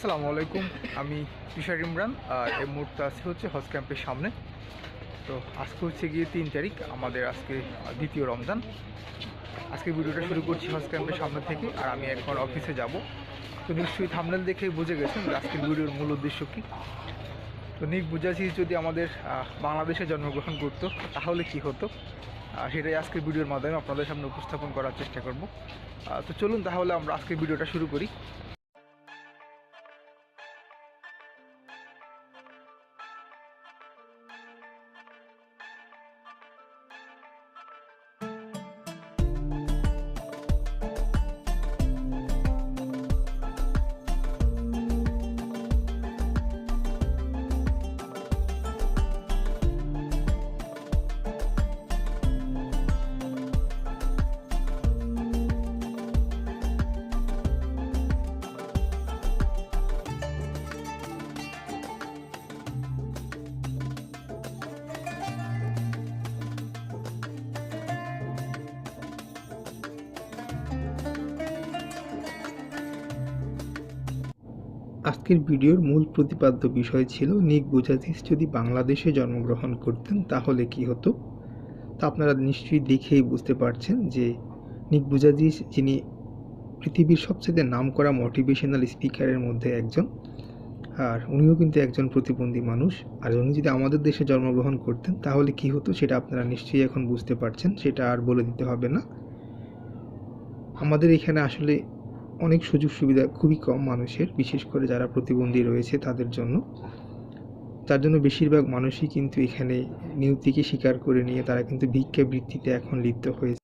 আসসালামু আলাইকুম। আমি তুষার ইমরান এই মুহূর্তে আছি হচ্ছে হজ ক্যাম্পের সামনে। তো আজকে হচ্ছে গিয়ে তিন তারিখ, আমাদের আজকে দ্বিতীয় রমজান। আজকে ভিডিওটা শুরু করছি হজ ক্যাম্পের সামনে থেকে, আর আমি এখন অফিসে যাব। তো নিশ্চয়ই থামনেল দেখে বুঝে গেছেন আজকের ভিডিওর মূল উদ্দেশ্য কী। তো নিক বুঝাচ্ছি যদি আমাদের বাংলাদেশে জন্মগ্রহণ করতো, তাহলে কি হতো? সেটাই আজকের ভিডিওর মাধ্যমে আপনাদের সামনে উপস্থাপন করার চেষ্টা করব। তো চলুন তাহলে আমরা আজকের ভিডিওটা শুরু করি। আজকের ভিডিওর মূল প্রতিপাদ্য বিষয় ছিল, নিক বুজাতিস যদি বাংলাদেশে জন্মগ্রহণ করতেন, তাহলে কি হতো? তা আপনারা নিশ্চয়ই দেখেই বুঝতে পারছেন যে নিক বুজাতিস যিনি পৃথিবীর সবচেয়ে নাম করা মোটিভেশনাল স্পিকারের মধ্যে একজন, আর উনিও কিন্তু একজন প্রতিবন্ধী মানুষ। আর উনি যদি আমাদের দেশে জন্মগ্রহণ করতেন, তাহলে কি হতো সেটা আপনারা নিশ্চয়ই এখন বুঝতে পারছেন, সেটা আর বলে দিতে হবে না। আমাদের এখানে আসলে অনেক সুযোগ সুবিধা খুবই কম মানুষের, বিশেষ করে যারা প্রতিবন্ধী রয়েছে তাদের জন্য। তার জন্য বেশিরভাগ মানুষই কিন্তু এখানে নিয়তিকে স্বীকার করে নিয়ে তারা কিন্তু ভিক্ষা বৃত্তিতে এখন লিপ্ত হয়েছে।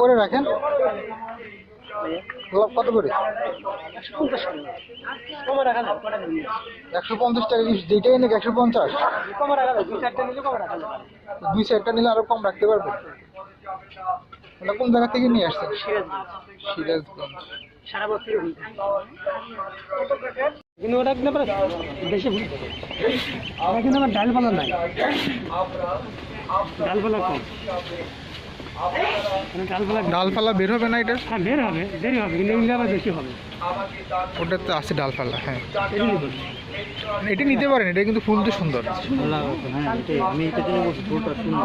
করে রাখেন? গোলাপ কত করে? একশো পঞ্চাশ টাকা যেটাই নাকি একশো পঞ্চাশ? দুই চারটা নিলে আরও কম রাখতে পারব? ওটা কোন জায়গা থেকে নিয়ে আসছেন? সিরাজগঞ্জ। কিন্তু ওটা কিন্তু কিন্তু আমার ডালপালা নাই। ডালপালা কম। ডালপালা ডালপালা বের হবে না এটা? হ্যাঁ বের হবে দেরি হবে কিন্তু এগুলো আবার বেশি হবে। ওটা তো আছে ডালপালা হ্যাঁ। এটা নিতে পারেন এটা কিন্তু ফুল তো সুন্দর আমি এটা ফুলটা সুন্দর।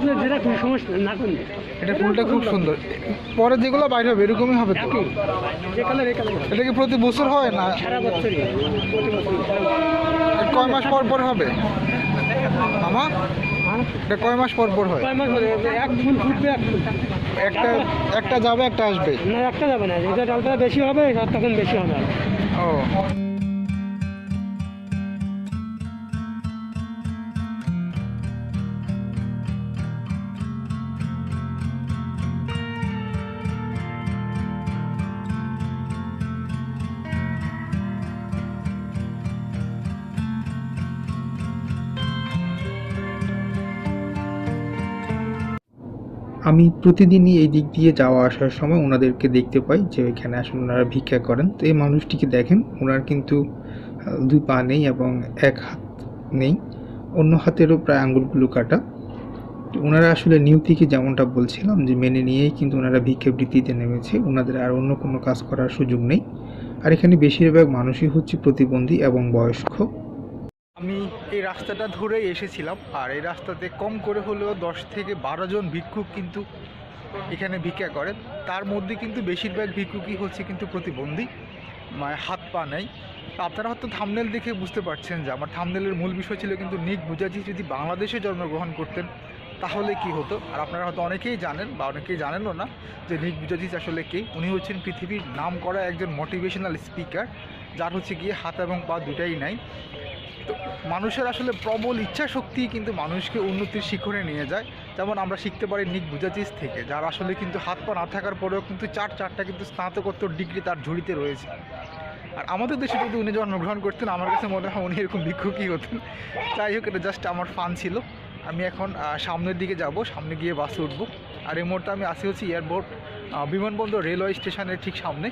আপনার যেটা কোনো সমস্যা না করুন এটা ফুলটা খুব সুন্দর। পরে যেগুলো বাইরে হবে এরকমই হবে তো? এটা কি প্রতি বছর হয় না? সারা বছরই। কয় মাস পর পর হবে? মামা? এটা কয় মাস পর পর হয়? কয় মাস এক ফুল ফুটবে এক ফুল একটা একটা যাবে একটা আসবে? না একটা যাবে না। যেটা ডালটা বেশি হবে তখন বেশি হবে। ও। আমি প্রতিদিনই এই দিক দিয়ে যাওয়া আসার সময় ওনাদেরকে দেখতে পাই যে এখানে আসলে ওনারা ভিক্ষা করেন। তো এই মানুষটিকে দেখেন, ওনার কিন্তু দুই পা নেই এবং এক হাত নেই, অন্য হাতেরও প্রায় আঙুলগুলো কাটা। ওনারা আসলে নিয়তিকে যেমনটা বলছিলাম যে মেনে নিয়েই কিন্তু ওনারা ভিক্ষা বৃত্তিতে নেমেছে, ওনাদের আর অন্য কোনো কাজ করার সুযোগ নেই। আর এখানে বেশিরভাগ মানুষই হচ্ছে প্রতিবন্ধী এবং বয়স্ক। আমি এই রাস্তাটা ধরেই এসেছিলাম, আর এই রাস্তাতে কম করে হলেও দশ থেকে বারো জন ভিক্ষুক কিন্তু এখানে ভিক্ষা করেন। তার মধ্যে কিন্তু বেশিরভাগ ভিক্ষুকই হচ্ছে কিন্তু প্রতিবন্ধী মানে হাত পা নেই। আপনারা হয়তো থামনেল দেখে বুঝতে পারছেন যে আমার থামনেলের মূল বিষয় ছিল কিন্তু নিক বুঝাজি যদি বাংলাদেশে জন্মগ্রহণ করতেন, তাহলে কি হতো? আর আপনারা হয়তো অনেকেই জানেন বা অনেকেই জানেনও না যে নিক বুঝাজিস আসলে কে? উনি হচ্ছেন পৃথিবীর নাম করা একজন মোটিভেশনাল স্পিকার যার হচ্ছে গিয়ে হাত এবং পা দুটাই নাই। তো মানুষের আসলে প্রবল ইচ্ছা শক্তি কিন্তু মানুষকে উন্নতির শিখরে নিয়ে যায়। যেমন আমরা শিখতে পারি নিক বুজাচিস থেকে, যার আসলে কিন্তু হাত পা না থাকার পরেও কিন্তু চার চারটা কিন্তু স্নাতকোত্তর ডিগ্রি তার ঝুড়িতে রয়েছে। আর আমাদের দেশে যদি উনি জন্মগ্রহণ করতেন, আমার কাছে মনে হয় উনি এরকম ভিক্ষুকই হতেন। যাই হোক, এটা জাস্ট আমার ফান ছিল। আমি এখন সামনের দিকে যাব, সামনে গিয়ে বাসে উঠবো। আর এই মুহূর্তে আমি আসি হচ্ছে এয়ারপোর্ট বিমানবন্দর রেলওয়ে স্টেশনের ঠিক সামনে।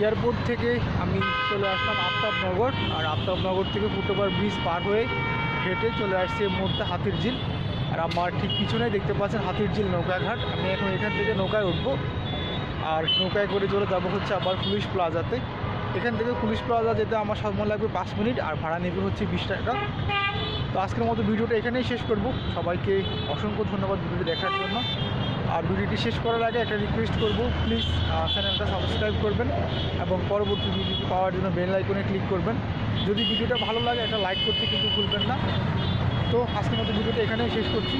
এয়ারপোর্ট থেকে আমি চলে আসলাম আফতাবনগর, আর আফতাবনগর থেকে ফুটওভার ব্রিজ পার হয়ে হেঁটে চলে আসছি এই মুহূর্তে হাতির ঝিল আর আমার ঠিক পিছনেই দেখতে পাচ্ছেন হাতির ঝিল নৌকাঘাট। আমি এখন এখান থেকে নৌকায় উঠবো। আর নৌকায় করে চলে যাব হচ্ছে আবার পুলিশ প্লাজাতে। এখান থেকে পুলিশ প্লাজা যেতে আমার সময় লাগবে পাঁচ মিনিট, আর ভাড়া নেবে হচ্ছে বিশ টাকা। তো আজকের মতো ভিডিওটা এখানেই শেষ করব। সবাইকে অসংখ্য ধন্যবাদ ভিডিওটি দেখার জন্য। আর ভিডিওটি শেষ করার আগে একটা রিকোয়েস্ট করব প্লিজ চ্যানেলটা সাবস্ক্রাইব করবেন এবং পরবর্তী ভিডিওটি পাওয়ার জন্য বেল আইকনে ক্লিক করবেন। যদি ভিডিওটা ভালো লাগে, একটা লাইক করতে কিন্তু ভুলবেন না। তো আজকের মতো ভিডিওটা এখানেই শেষ করছি।